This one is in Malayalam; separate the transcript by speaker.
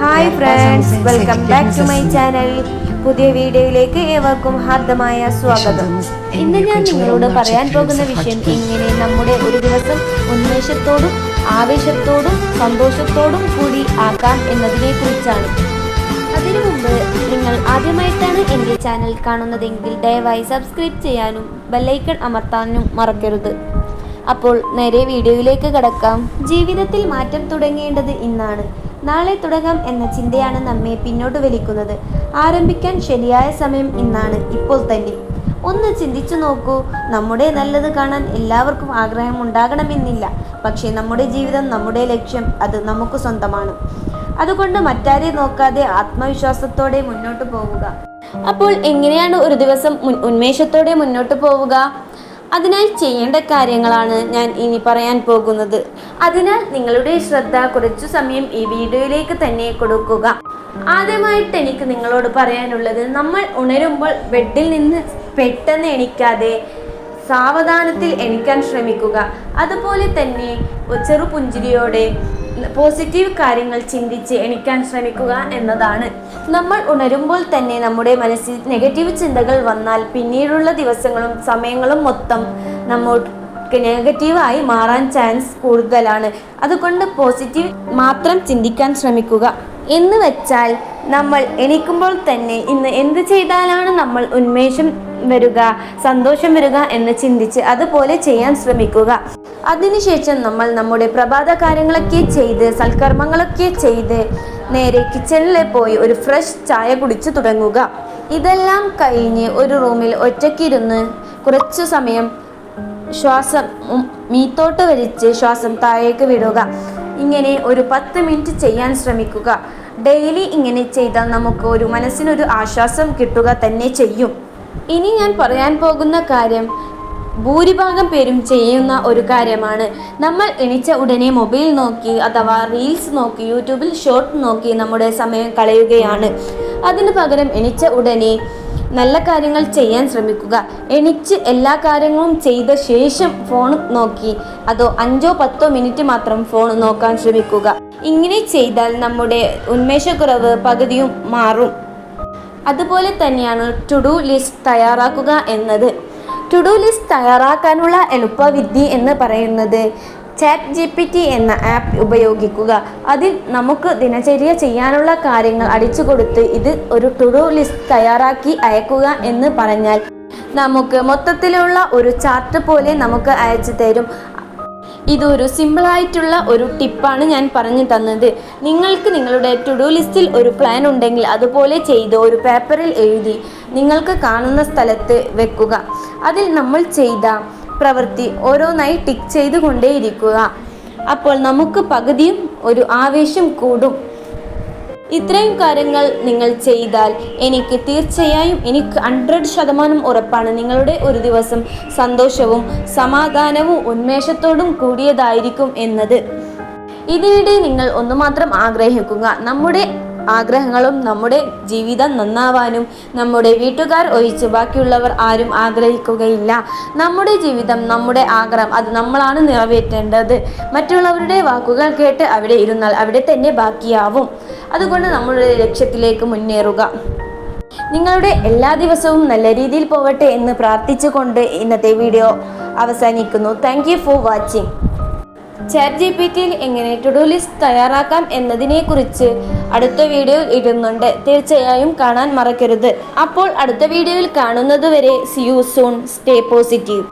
Speaker 1: Hi friends welcome back to my channel പുതിയ വീഡിയോയിലേക്ക് ഏവർക്കും ഹാർദമായ സ്വാഗതം. ഇന്ന് ഞാൻ നിങ്ങളോട് പറയാൻ പോകുന്ന വിഷയം എങ്ങനെ നമ്മുടെ ഒരു ദിവസം ഉന്മേഷത്തോടും ആവേശത്തോടും സന്തോഷത്തോടും കൂടി ആക്കാം എന്നതിനെ കുറിച്ചാണ്. അതിനു മുമ്പ് നിങ്ങൾ ആദ്യമായിട്ടാണ് എന്റെ ചാനൽ കാണുന്നതെങ്കിൽ ദയവായി സബ്സ്ക്രൈബ് ചെയ്യാനും ബെല്ലൈക്കൺ അമർത്താനും മറക്കരുത്. അപ്പോൾ നേരെ വീഡിയോയിലേക്ക് കടക്കാം. ജീവിതത്തിൽ മാറ്റം തുടങ്ങേണ്ടത് ഇന്നാണ്. നാളെ തുടങ്ങാം എന്ന ചിന്തയാണ് നമ്മെ പിന്നോട്ട് വലിക്കുന്നത്. ആരംഭിക്കാൻ ശരിയായ സമയം ഇന്നാണ് ഇപ്പോൾ തന്നെ. ഒന്ന് ചിന്തിച്ചു നോക്കൂ നമ്മുടെ നല്ലത് കാണാൻ എല്ലാവർക്കും ആഗ്രഹം ഉണ്ടാകണമെന്നില്ല പക്ഷേ നമ്മുടെ ജീവിതം നമ്മുടെ ലക്ഷ്യം അത് നമുക്ക് സ്വന്തമാണ്. അതുകൊണ്ട് മറ്റാരെ നോക്കാതെ ആത്മവിശ്വാസത്തോടെ മുന്നോട്ട് പോവുക. അപ്പോൾ എങ്ങനെയാണ് ഒരു ദിവസം ഉന്മേഷത്തോടെ മുന്നോട്ട് പോവുക? അതിനായി ചെയ്യേണ്ട കാര്യങ്ങളാണ് ഞാൻ ഇനി പറയാൻ പോകുന്നത്. അതിനാൽ നിങ്ങളുടെ ശ്രദ്ധ കുറച്ചു സമയം ഈ വീഡിയോയിലേക്ക് തന്നെ കൊടുക്കുക. ആദ്യമായിട്ട് എനിക്ക് നിങ്ങളോട് പറയാനുള്ളത് നമ്മൾ ഉണരുമ്പോൾ ബെഡിൽ നിന്ന് പെട്ടെന്ന് എണിക്കാതെ സാവധാനത്തിൽ എണിക്കാൻ ശ്രമിക്കുക. അതുപോലെ തന്നെ ചെറുപുഞ്ചിരിയോടെ ചെറു പുഞ്ചിരിയോടെ പോസിറ്റീവ് കാര്യങ്ങൾ ചിന്തിച്ച് എണിക്കാൻ ശ്രമിക്കുക എന്നതാണ്. നമ്മൾ ഉണരുമ്പോൾ തന്നെ നമ്മുടെ മനസ്സിൽ നെഗറ്റീവ് ചിന്തകൾ വന്നാൽ പിന്നീടുള്ള ദിവസങ്ങളും സമയങ്ങളും മൊത്തം നമ്മൾ നെഗറ്റീവായി മാറാൻ ചാൻസ് കൂടുതലാണ്. അതുകൊണ്ട് പോസിറ്റീവ് മാത്രം ചിന്തിക്കാൻ ശ്രമിക്കുക. എന്ന് വെച്ചാൽ നമ്മൾ എണീക്കുമ്പോൾ തന്നെ ഇന്ന് എന്ത് ചെയ്താലാണ് നമ്മൾ ഉന്മേഷം വരിക സന്തോഷം വരിക എന്ന് ചിന്തിച്ച് അതുപോലെ ചെയ്യാൻ ശ്രമിക്കുക. അതിനുശേഷം നമ്മൾ നമ്മുടെ പ്രഭാത കാര്യങ്ങളൊക്കെ ചെയ്ത് സൽക്കർമ്മങ്ങളൊക്കെ ചെയ്ത് നേരെ കിച്ചണിൽ പോയി ഒരു ഫ്രഷ് ചായ കുടിച്ച് തുടങ്ങുക. ഇതെല്ലാം കഴിഞ്ഞ് ഒരു റൂമിൽ ഒറ്റയ്ക്കിരുന്ന് കുറച്ചു സമയം ശ്വാസം മീത്തോട്ട് വലിച്ച് ശ്വാസം താഴേക്ക് വിടുക. ഇങ്ങനെ ഒരു പത്ത് മിനിറ്റ് ചെയ്യാൻ ശ്രമിക്കുക. ഡെയിലി ഇങ്ങനെ ചെയ്താൽ നമുക്ക് ഒരു മനസ്സിനൊരു ആശ്വാസം കിട്ടുക തന്നെ ചെയ്യും. ഇനി ഞാൻ പറയാൻ പോകുന്ന കാര്യം ഭൂരിഭാഗം പേരും ചെയ്യുന്ന ഒരു കാര്യമാണ്. നമ്മൾ എണിച്ച ഉടനെ മൊബൈൽ നോക്കി അഥവാ റീൽസ് നോക്കി യൂട്യൂബിൽ ഷോർട്ട് നോക്കി നമ്മുടെ സമയം കളയുകയാണ്. അതിനു പകരം എണിച്ച ഉടനെ നല്ല കാര്യങ്ങൾ ചെയ്യാൻ ശ്രമിക്കുക. എണിച്ച് എല്ലാ കാര്യങ്ങളും ചെയ്ത ശേഷം ഫോൺ നോക്കി അതോ അഞ്ചോ പത്തോ മിനിറ്റ് മാത്രം ഫോൺ നോക്കാൻ ശ്രമിക്കുക. ഇങ്ങനെ ചെയ്താൽ നമ്മുടെ ഉന്മേഷക്കുറവ് പകുതിയും മാറും. അതുപോലെ തന്നെയാണ് ടു ഡു ലിസ്റ്റ് തയ്യാറാക്കുക എന്നത്. ടു ഡു ലിസ്റ്റ് തയ്യാറാക്കാനുള്ള എളുപ്പവിദ്യ എന്ന് പറയുന്നത് ചാറ്റ് ജി പി ടി എന്ന ആപ്പ് ഉപയോഗിക്കുക. അതിൽ നമുക്ക് ദിനചര്യ ചെയ്യാനുള്ള കാര്യങ്ങൾ അടിച്ചു കൊടുത്ത് ഇത് ഒരു ടു ഡു ലിസ്റ്റ് തയ്യാറാക്കി അയക്കുക എന്ന് പറഞ്ഞാൽ നമുക്ക് മൊത്തത്തിലുള്ള ഒരു ചാർട്ട് പോലെ നമുക്ക് അയച്ചു തരും. ഇതൊരു സിമ്പിളായിട്ടുള്ള ഒരു ടിപ്പാണ് ഞാൻ പറഞ്ഞു തന്നത്. നിങ്ങൾക്ക് നിങ്ങളുടെ ടു ഡു ലിസ്റ്റിൽ ഒരു പ്ലാൻ ഉണ്ടെങ്കിൽ അതുപോലെ ചെയ്ത് ഒരു പേപ്പറിൽ എഴുതി നിങ്ങൾക്ക് കാണുന്ന സ്ഥലത്ത് വെക്കുക. അതിൽ നമ്മൾ ചെയ്ത പ്രവൃത്തി ഓരോന്നായി ടിക്ക് ചെയ്തുകൊണ്ടേയിരിക്കുക. അപ്പോൾ നമുക്ക് പകുതിയും ഒരു ആവേശം കൂടും. ഇത്രയും കാര്യങ്ങൾ നിങ്ങൾ ചെയ്താൽ എനിക്ക് തീർച്ചയായും എനിക്ക് ഹൺഡ്രഡ് ശതമാനം ഉറപ്പാണ്. നിങ്ങളുടെ ഒരു ദിവസം സന്തോഷവും സമാധാനവും ഉന്മേഷത്തോടും കൂടിയതായിരിക്കും എന്നത്. ഇതിനിടെ നിങ്ങൾ ഒന്നു മാത്രം ആഗ്രഹിക്കുക. നമ്മുടെ ആഗ്രഹങ്ങളും നമ്മുടെ ജീവിതം നന്നാവാനും നമ്മുടെ വീട്ടുകാർ ഒഴിച്ച് ബാക്കിയുള്ളവർ ആരും ആഗ്രഹിക്കുകയില്ല. നമ്മുടെ ജീവിതം നമ്മുടെ ആഗ്രഹം അത് നമ്മളാണ് നിറവേറ്റേണ്ടത്. മറ്റുള്ളവരുടെ വാക്കുകൾ കേട്ട് അവിടെ ഇരുന്നാൽ അവിടെ തന്നെ ബാക്കിയാവും. അതുകൊണ്ട് നമ്മുടെ ലക്ഷ്യത്തിലേക്ക് മുന്നേറുക. നിങ്ങളുടെ എല്ലാ ദിവസവും നല്ല രീതിയിൽ പോവട്ടെ എന്ന് പ്രാർത്ഥിച്ചുകൊണ്ട് ഇന്നത്തെ വീഡിയോ അവസാനിക്കുന്നു. Thank for watching chat G P ടിയിൽ എങ്ങനെ ടുഡു ലിസ്റ്റ് തയ്യാറാക്കാം എന്നതിനെക്കുറിച്ച് അടുത്ത വീഡിയോ ഇടുന്നുണ്ട്. തീർച്ചയായും കാണാൻ മറക്കരുത്. അപ്പോൾ അടുത്ത വീഡിയോയിൽ കാണുന്നത് വരെ see you soon stay positive